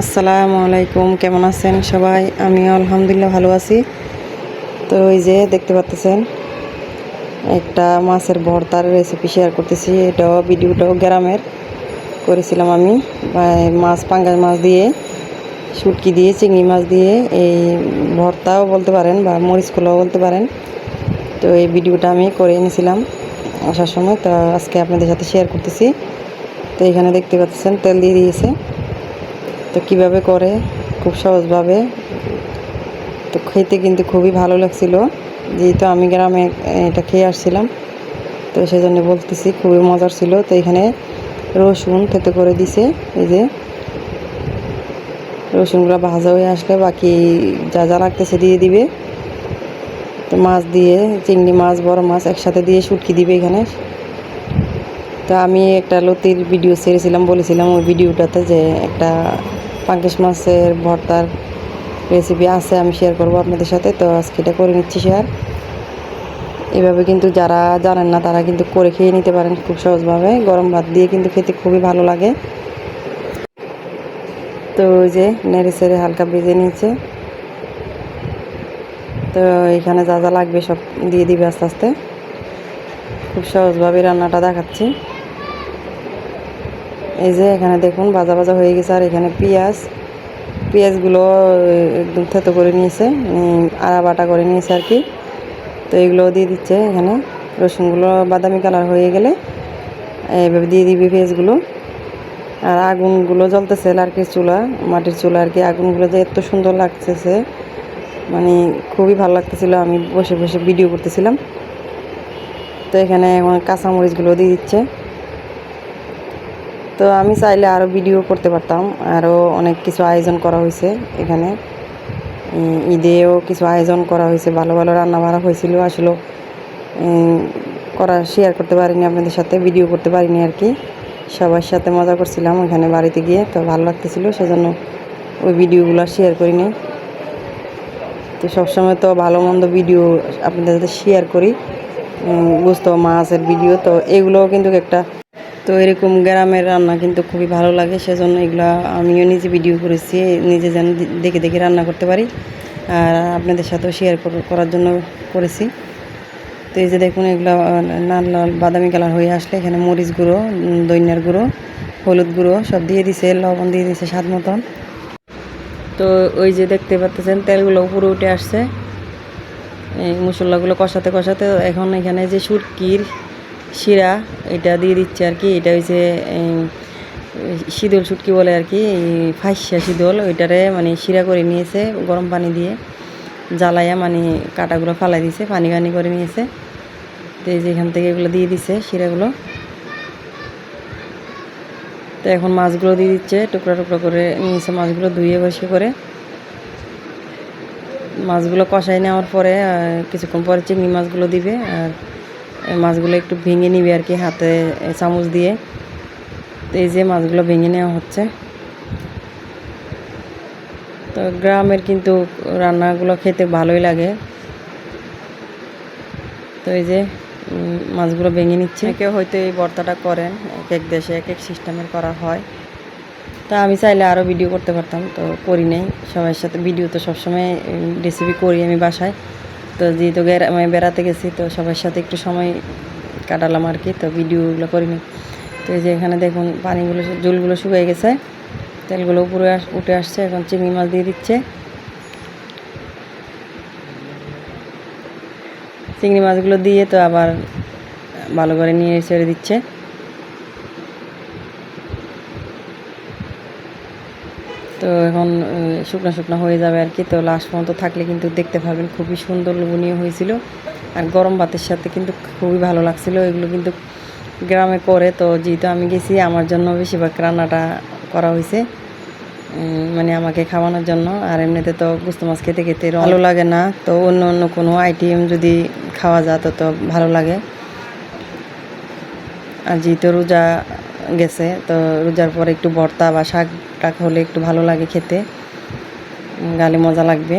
আসসালামু আলাইকুম, কেমন আছেন সবাই? আমি আলহামদুলিল্লাহ ভালো আছি। তো ওই যে দেখতে পাচ্তেছেন, একটা মাছের ভর্তার রেসিপি শেয়ার করতেছি। এটাও ভিডিওটাও গ্রামের করেছিলাম আমি। মাছ, পাঙ্গাস মাছ দিয়ে, শুটকি দিয়ে, চিংড়ি মাছ দিয়ে, এই ভর্তাও বলতে পারেন বা মরিচ খোলাও বলতে পারেন। তো এই ভিডিওটা আমি করে এনেছিলাম আসার সময়। তো আজকে আপনাদের সাথে শেয়ার করতেছি। তো এখানে দেখতে পাচ্ছেন তেল দিয়ে দিয়েছে। তো কীভাবে করে? খুব সহজভাবে। তো খেতে কিন্তু খুবই ভালো লাগছিল। যেহেতু আমি গ্রামে এটা খেয়ে আসছিলাম। তো সেই জন্য বলতেছি, খুবই মজার ছিল। তো এখানে রসুন থেতে করে দিছে, এই যে। রসুনগুলো ভাজা হয়ে আসলে বাকি যা যা লাগতেছে দিয়ে দিবে। তো মাছ দিয়ে, চিংড়ি মাছ, বড় মাছ একসাথে দিয়ে শুটকি দিবে এখানে। তো আমি একটা লতির ভিডিও ছেড়েছিলাম, বলেছিলাম ওই ভিডিওটাতে যে একটা পাঙ্কেশ মাছের ভর্তার রেসিপি আছে, আমি শেয়ার করব আপনাদের সাথে। তো আজকে এটা করে নিচ্ছি শেয়ার এভাবে কিন্তু যারা জানেন না, তারা কিন্তু করে খেয়ে নিতে পারেন খুব সহজভাবে। গরম ভাত দিয়ে কিন্তু খেতে খুবই ভালো লাগে। তো ওই যে নেড়ে সেড়ে হালকা ভেজে নিয়েছে। তো এখানে যা যা লাগবে সব দিয়ে দিবে আস্তে আস্তে। খুব সহজভাবে রান্নাটা দেখাচ্ছি। এই যে এখানে দেখুন, ভাজা ভাজা হয়ে গেছে। আর এখানে পেঁয়াজ, পেঁয়াজগুলো একদম থেতো করে নিয়েছে আড়া বাটা করে নিয়েছে আর কি। তো এগুলো দিয়ে দিচ্ছে এখানে। রসুনগুলো বাদামি কালার হয়ে গেলে এইভাবে দিয়ে দিবি পেঁয়াজগুলো। আর আগুনগুলো জ্বলতেছে আর কি চুলা, মাটির চুলা আর কি। আগুনগুলো যে এত সুন্দর লাগতেছে মানে খুবই ভালো লাগতেছিল। আমি বসে বসে ভিডিও করতেছিলাম। তো এখানে এখন কাঁচামরিচগুলো দিয়ে দিচ্ছে। তো আমি চাইলে আরও ভিডিও করতে পারতাম। আরও অনেক কিছু আয়োজন করা হয়েছে এখানে। ঈদেও কিছু আয়োজন করা হয়েছে, ভালো ভালো রান্না বাড়া হয়েছিল। আসলে করা শেয়ার করতে পারিনি আপনাদের সাথে ভিডিও করতে পারিনি আর কি। সবার সাথে মজা করছিলাম ওখানে বাড়িতে গিয়ে, তো ভালো লাগতেছিল, সেজন্য ওই ভিডিওগুলো শেয়ার করিনি। তো সবসময় তো ভালো মন্দ ভিডিও আপনাদের সাথে শেয়ার করি। বুঝতো মাছের ভিডিও তো এগুলোও কিন্তু একটা তো এরকম গ্রামের রান্না কিন্তু খুবই ভালো লাগে, সেজন্য এগুলো আমিও নিজে ভিডিও করেছি, নিজে যেন দেখে দেখে রান্না করতে পারি। আর আপনাদের সাথেও শেয়ার করার জন্য করেছি। তো এই যে দেখুন এগুলো লাল লাল বাদামি কালার হয়ে আসলে এখানে মরিচ গুঁড়ো দইনার গুঁড়ো, হলুদ গুঁড়ো সব দিয়ে দিছে, লবণ দিয়ে দিছে স্বাদ মতন। তো ওই যে দেখতে পাচ্ছেন, তেলগুলো উপরে উঠে আসছে। এই মশলাগুলো কষাতে কষাতে এখন এখানে যে সুটকির শিরা, এটা দিয়ে দিচ্ছে আর কি, এটা হচ্ছে শীতল শুটকি বলে আর কি ফাইসা শীতল, ওইটারে মানে শিরা করে নিয়েছে গরম পানি দিয়ে জ্বালাইয়া মানে কাটাগুলো ফালাই দিছে, পানি পানি করে নিয়েছে। তো এই যে এখান থেকে এগুলো দিয়ে দিছে শিরাগুলো। তো এখন মাছগুলো দিয়ে দিচ্ছে, টুকরা টুকরা করে নিয়েছে মাছগুলো ধুয়ে বসে করে। মাছগুলো কষাই নেওয়ার পরে কিছুক্ষণ পরে চিংড়ি মাছগুলো দিবে, আর মাছগুলো একটু ভেঙে নিবে আর কি হাতে চামচ দিয়ে। তো এই যে মাছগুলো ভেঙে নেওয়া হচ্ছে। তো গ্রামের কিন্তু রান্নাগুলো খেতে ভালোই লাগে। তো এই যে মাছগুলো ভেঙে নিচ্ছে। কেউ হয়তো এই ভর্তাটা করেন এক এক দেশে এক এক সিস্টেমের করা হয়। তা আমি চাইলে আরও ভিডিও করতে পারতাম তো করি নেই। সবার সাথে ভিডিও তো সবসময় রেসিপি করি আমি বাসায়। তো যেহেতু আমি বেড়াতে গেছি, তো সবার সাথে একটু সময় কাটালাম আর কি, তো ভিডিওগুলো করিনি। তো এই যে এখানে দেখুন পানিগুলো, জলগুলো শুকিয়ে গেছে। তেলগুলো উপরে উঠে আসছে, এখন চিংড়ি মাছ দিয়ে দিচ্ছে। চিংড়ি মাছগুলো দিয়ে তো আবার ভালো করে নিয়ে ছেড়ে দিচ্ছে। তো এখন শুকনো শুকনো হয়ে যাবে আর কি। তো লাস্ট পর্যন্ত থাকলে কিন্তু দেখতে পারবেন, খুবই সুন্দর লোভনীয় হয়েছিল। আর গরম ভাতের সাথে কিন্তু খুবই ভালো লাগছিল। এগুলো কিন্তু গ্রামে করে, তো যেহেতু আমি গেছি, আমার জন্য বেশিরভাগ রান্নাটা করা হয়েছে মানে আমাকে খাওয়ানোর জন্য। আর এমনিতে তো গুস্ত মাছ খেতে খেতে ভালো লাগে না। তো অন্য অন্য কোনো আইটেম যদি খাওয়া যেত তো ভালো লাগে। আর যেহেতু রোজা গেছে, তো রোজার পরে একটু ভর্তা বা শাক টাক হলে একটু ভালো লাগে খেতে। গালে মজা লাগবে।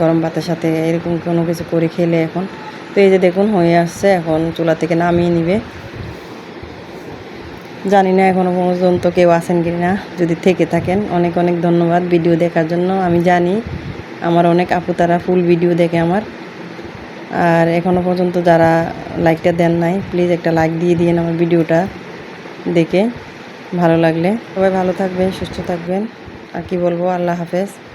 গরম ভাতের সাথে এরকম কোনো কিছু করে খেলে এখন। তো এই যে দেখুন, হয়ে আসছে এখন চুলা থেকে নামিয়ে নিবে। জানি না এখনও পর্যন্ত কেউ আছেন কি না, যদি থেকে থাকেন, অনেক অনেক ধন্যবাদ ভিডিও দেখার জন্য। আমি জানি আমার অনেক আপু তারা ফুল ভিডিও দেখে আমার। আর এখনও পর্যন্ত যারা লাইকটা দেন নাই, প্লিজ একটা লাইক দিয়ে দিন আমার ভিডিওটা দেখে। ভালো লাগলে। সবাই ভালো থাকবেন সুস্থ থাকবেন। আর কি বলব? আল্লাহ হাফেজ।